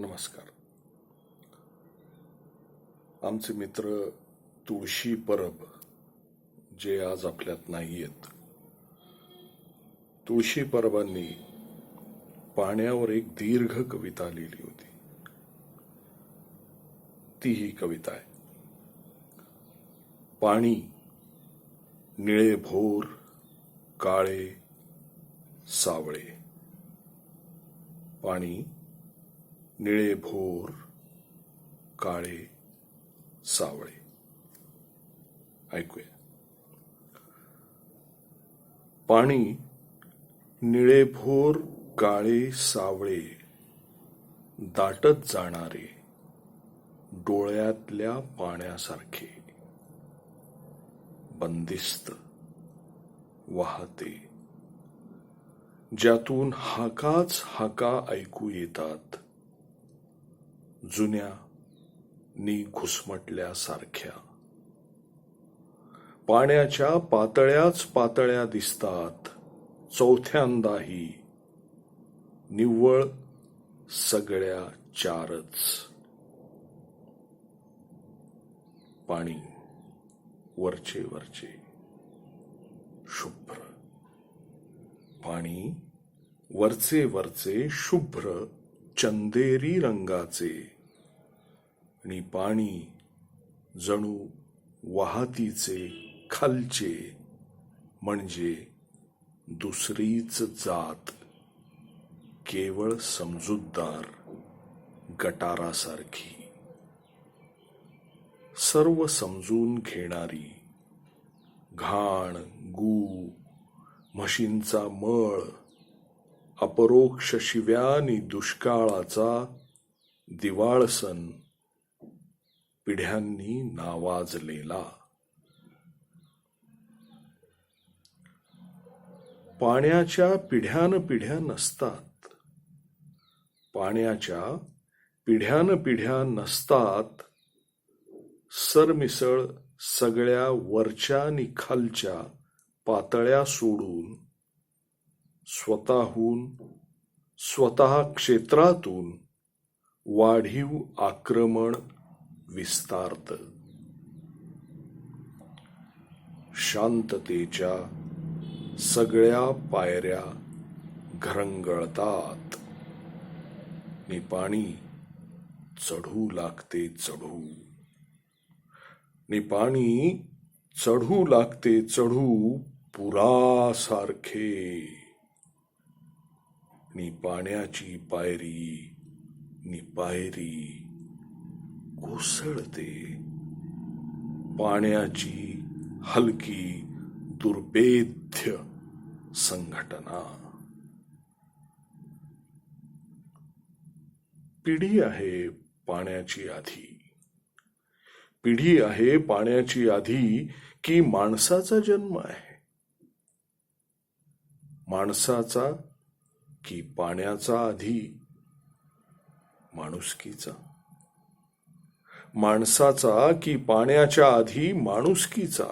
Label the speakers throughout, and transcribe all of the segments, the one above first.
Speaker 1: नमस्कार. आमचे मित्र तुळशी परब जे आज आपल्यात नाही आहेत तुळशी परबांनी पाण्यावर एक दीर्घ कविता लिहिली होती. ती ही कविता आहे. पाणी निळे भोर काळे सावळे. पाणी निळे भोर काळे सावळे. ऐकूया. पाणी निळे भोर काळे सावळे दाटत जाणारे डोळ्यातल्या पाण्यासारखे बंदिस्त वाहते. ज्यातून हाकाच हाका ऐकू येतात. जुन्या नि घुसमटल्यासारख्या. पाण्याच्या पातळ्याच पातळ्या दिसतात. चौथ्यांदाही निव्वळ सगळ्या चारच. पाणी वरचे वरचे. शुभ्र. पाणी वरचे वरचे शुभ्र चंदेरी रंगाचे. आणि पाणी जणू वाहतीचे खालचे म्हणजे दुसरीच जात केवळ समजूतदार गटारासारखी. सर्व समजून घेणारी घाण गू म्हशींचा मळ अपरोक्ष शिव्यानी दुष्काळाचा दिवाळसण पिढ्यांनी नावाजलेला. पाण्याच्या पिढ्यान पिढ्या नसतात. पाण्याच्या पिढ्यान पिढ्या नसतात. सरमिसळ सगळ्या वरच्या आणि खालच्या पातळ्या सोडून स्वतःहून स्वतः क्षेत्रातून वाढीव आक्रमण विस्तारत. शांततेच्या सगळ्या पायऱ्या घरंगळतात. नि पाणी चढू लागते चढू. नि पाणी चढू लागते चढू पुरासारखे. नि पाण्याची पायरी नि पायरी कोसळते पाण्याची हलकी दुर्भेद्य संघटना। पिढी आहे पाण्याची आधी। पिढी आहे पाण्याची आधी की माणसाचा जन्म आहे। माणसाचा की पाण्याचा आधी। माणुसकीचा। माणसाचा की पाण्याच्या आधी माणुसकीचा?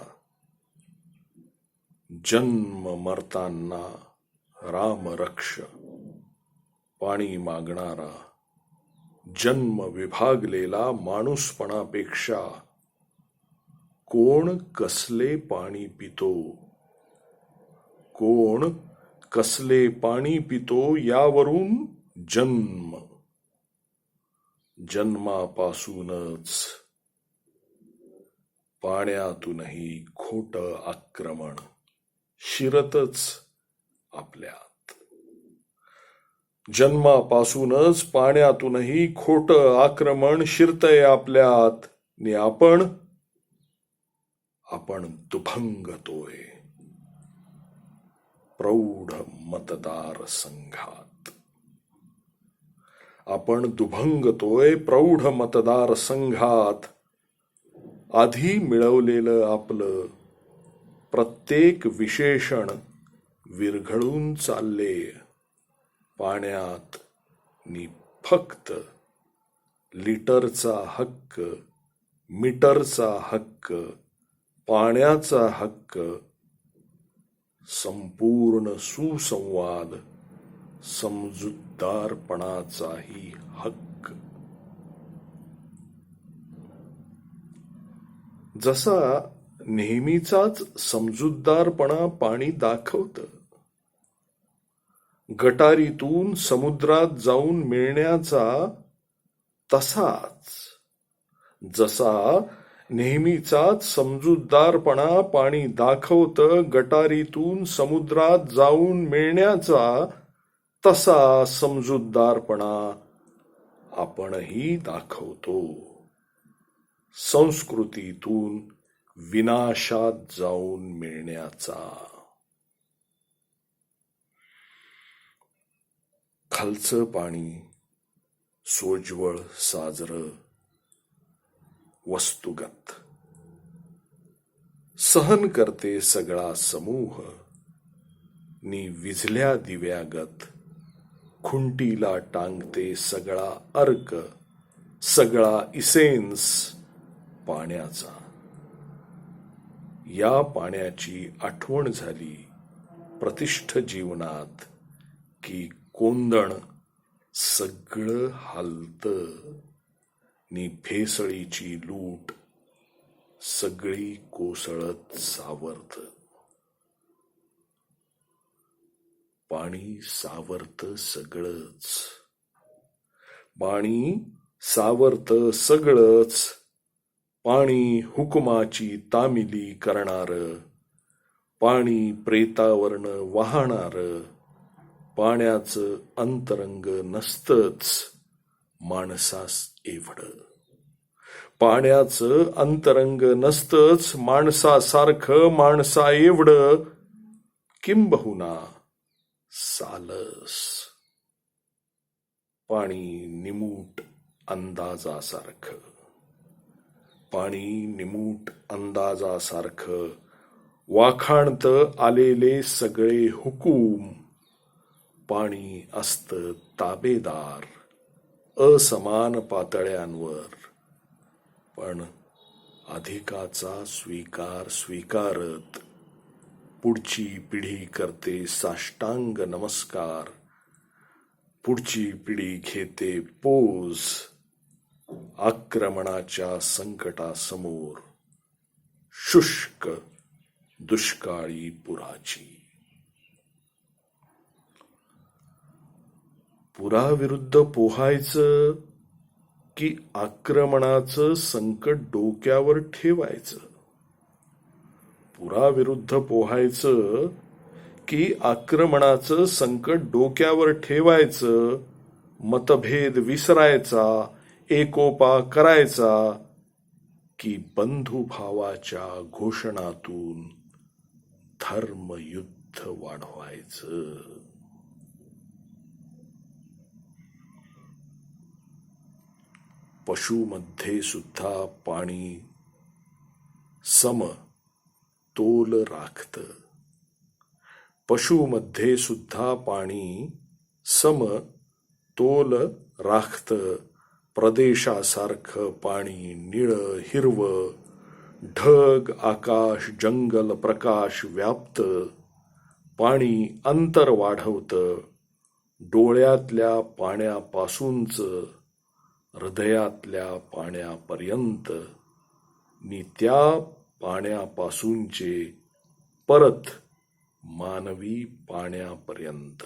Speaker 1: जन्म मरताना राम रक्ष पाणी मागणारा जन्म विभागलेला माणूसपणापेक्षा कोण कसले पाणी पितो? कोण कसले पाणी पितो यावरून जन्म जन्मापासूनच. पाण्यातूनही खोट आक्रमण. शिरतच आपल्यात. जन्मापासूनच पाण्यातूनही खोट आक्रमण शिरतय आपल्यात. नि आपण आपण दुभंगतोय. प्रौढ मतदार संघात. आपण दुभंगतोय प्रौढ मतदार संघात. आधी मिळवलेलं आपलं प्रत्येक विशेषण विरघळून चालले. पाण्यात नि फक्त लिटरचा हक्क मीटरचा हक्क पाण्याचा हक्क संपूर्ण सुसंवाद समजू गद्दारपणाचाही हक्क. जसा नेहमीचाच समजूतदारपणा पाणी दाखवत गटारीतून समुद्रात जाऊन मिळण्याचा तसाच जसा नेहमीचाच समजूतदारपणा पाणी दाखवत गटारीतून समुद्रात जाऊन मिळण्याचा तसा समजूतदारपणा आपणही दाखवतो. संस्कृतीतून विनाशात जाऊन मिळण्याचा. खालचं पाणी सोज्वळ साजर वस्तुगत. सहन करते सगळा समूह नि विझल्या दिव्यागत. खुंटीला टांगते सगळा अर्क सगळा इसेन्स पाण्याचा. या पाण्याची आठवण झाली प्रतिष्ठ जीवनात की कोंदण सगळं हालत. नि भेसळीची लूट सगळी कोसळत सावरतं. पाणी सावरत सगळंच. पाणी सावरत सगळंच. पाणी हुकुमाची तामिली करणार. पाणी प्रेतावरण वाहणार. पाण्याचं अंतरंग नसतच माणसास एवढ. पाण्याचं अंतरंग नसतच माणसासारखं माणसा एवढं किंबहुना सालस. पाणी निमूट अंदाजासारखं. पाणी निमूट अंदाजासारखं. वाखाणत आलेले सगळे हुकूम. पाणी असत ताबेदार असमान पातळ्यांवर. पण अधिकाचा स्वीकार स्वीकारत पुढची पिढी करते साष्टांग नमस्कार. पुढची पिढी घेते पोज आक्रमणाच्या संकटासमोर. शुष्क दुष्काळी पुराची. पुराविरुद्ध पोहायचं की आक्रमणाचं संकट डोक्यावर ठेवायचं? पुराविरुद्ध पोहायचं की आक्रमणाचं संकट डोक्यावर ठेवायचं मतभेद विसरायचा एकोपा करायचा की बंधुभावाच्या घोषणातून धर्मयुद्ध वाढवायचं. पशुमध्ये सुद्धा पाणी सम तोल राखत. पशुमध्ये सुद्धा पाणी सम तोल राखत. प्रदेशासारखं पाणी निळ हिरव. ढग आकाश जंगल प्रकाश व्याप्त. पाणी अंतर वाढवत. डोळ्यातल्या पाण्यापासूनच हृदयातल्या पाण्यापर्यंत. मी त्या पाण्यापासूनचे परत मानवी पाण्यापर्यंत.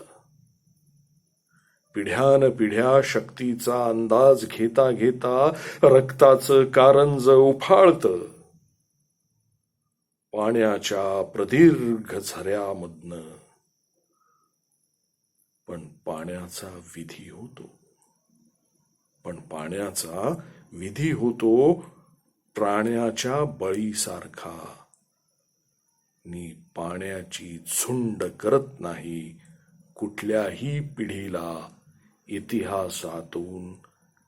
Speaker 1: पिढ्यान पिढ्या शक्तीचा अंदाज घेता घेता रक्ताचं कारंज उफाळत. पाण्याच्या प्रदीर्घ झऱ्यामधनं. पण पाण्याचा विधी होतो. पण पाण्याचा विधी होतो प्राण्याच्या बळीसारखा. नि पाण्याची झुंड करत नाही कुठल्याही पिढीला इतिहासातून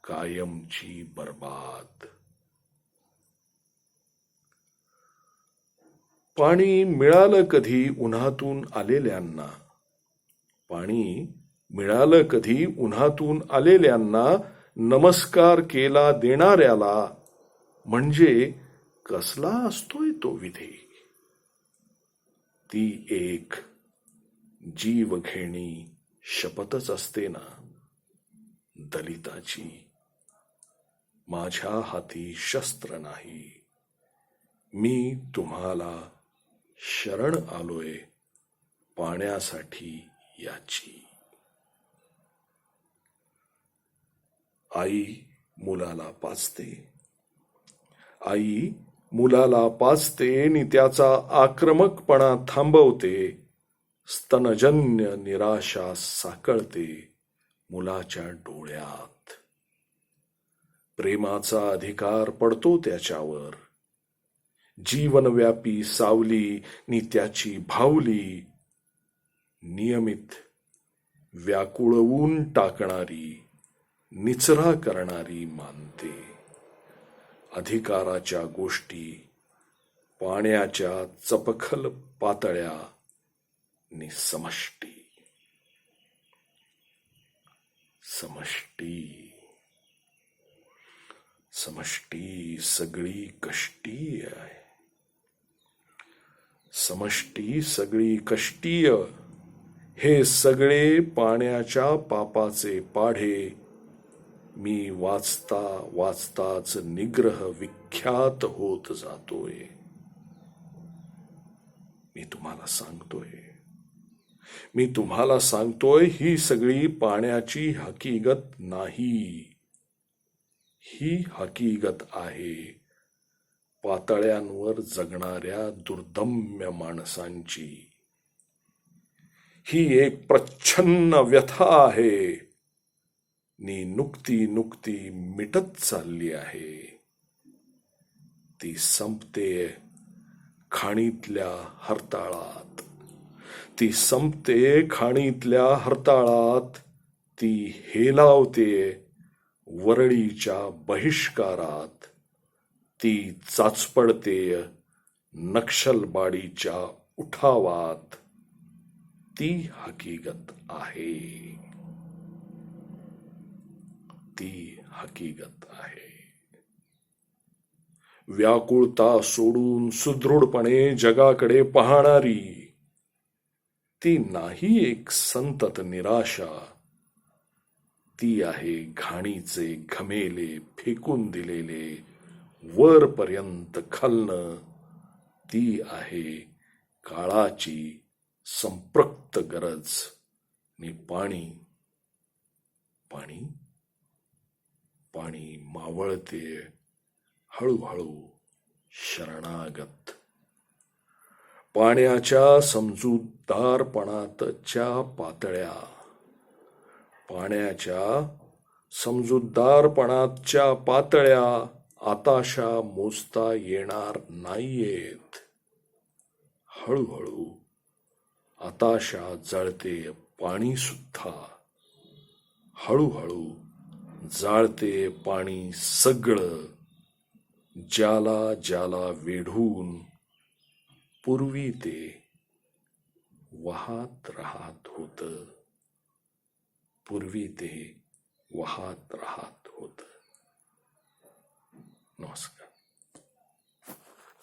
Speaker 1: कायमची बर्बाद. पाणी मिळालं कधी उन्हातून आलेल्यांना? पाणी मिळालं कधी उन्हातून आलेल्यांना नमस्कार केला देणाऱ्याला म्हणजे कसला असतोय तो विधी ती एक जीवघेणी शपथच असते ना दलिताची. माझ्या हाती शस्त्र नाही. मी तुम्हाला शरण आलोय पाण्यासाठी याची. आई मुलाला पाचते आई मुलाला पाचते आणि त्याचा आक्रमकपणा थांबवते. स्तनजन्य निराशा साकळते मुलाच्या डोळ्यात. प्रेमाचा अधिकार पडतो त्याच्यावर. जीवनव्यापी सावली नि त्याची भावली. नियमित व्याकुळवून टाकणारी निचरा करणारी मानते. अधिकाराच्या गोष्टी पाण्याच्या चपखल पातळ्या नि समष्टी समष्टी. समष्टी सगळी कष्टीय आहे. समष्टी सगळी कष्टीय. हे सगळे पाण्याच्या पापाचे पाढे मी वाचता वाचताच निग्रह विख्यात होत जातोय. मी तुम्हाला सांगतोय. मी तुम्हाला सांगतोय ही सगळी पाण्याची हकीकत नाही. ही हकीकत आहे. पातळ्यांवर जगणाऱ्या दुर्दम्य माणसांची. ही एक प्रच्छन्न व्यथा आहे. नी नुकती नुकती मिटत चालली आहे. ती संपते खाणीतल्या हरताळात. ती संपते खाणीतल्या हरताळात. ती हेलावते वरळीच्या बहिष्कारात. ती चाचपडते नक्षलबाडीच्या उठावात. ती हकीकत आहे. ती हकीकत आहे. व्याकुळता सोडून सुदृढपणे जगाकडे पाहणारी ती नाही एक संतत निराशा ती आहे घाणीचे घमेले फेकून दिलेले वरपर्यंत खालणं ती आहे काळाची संप्रक्त गरज नि पाणी. पाणी? पाणी मावळते हळूहळू शरणागत. पाण्याच्या समजूतदारपणातच्या पातळ्या. पाण्याच्या समजूतदारपणाच्या पातळ्या आताशा मोजता येणार नाहीयेत. हळूहळू आताशा जळते पाणी सुद्धा हळूहळू जाळते पाणी सगळं ज्याला ज्याला वेढून पूर्वी ते वाहत राहत होत. पूर्वी ते वाहत राहत होत. नमस्कार.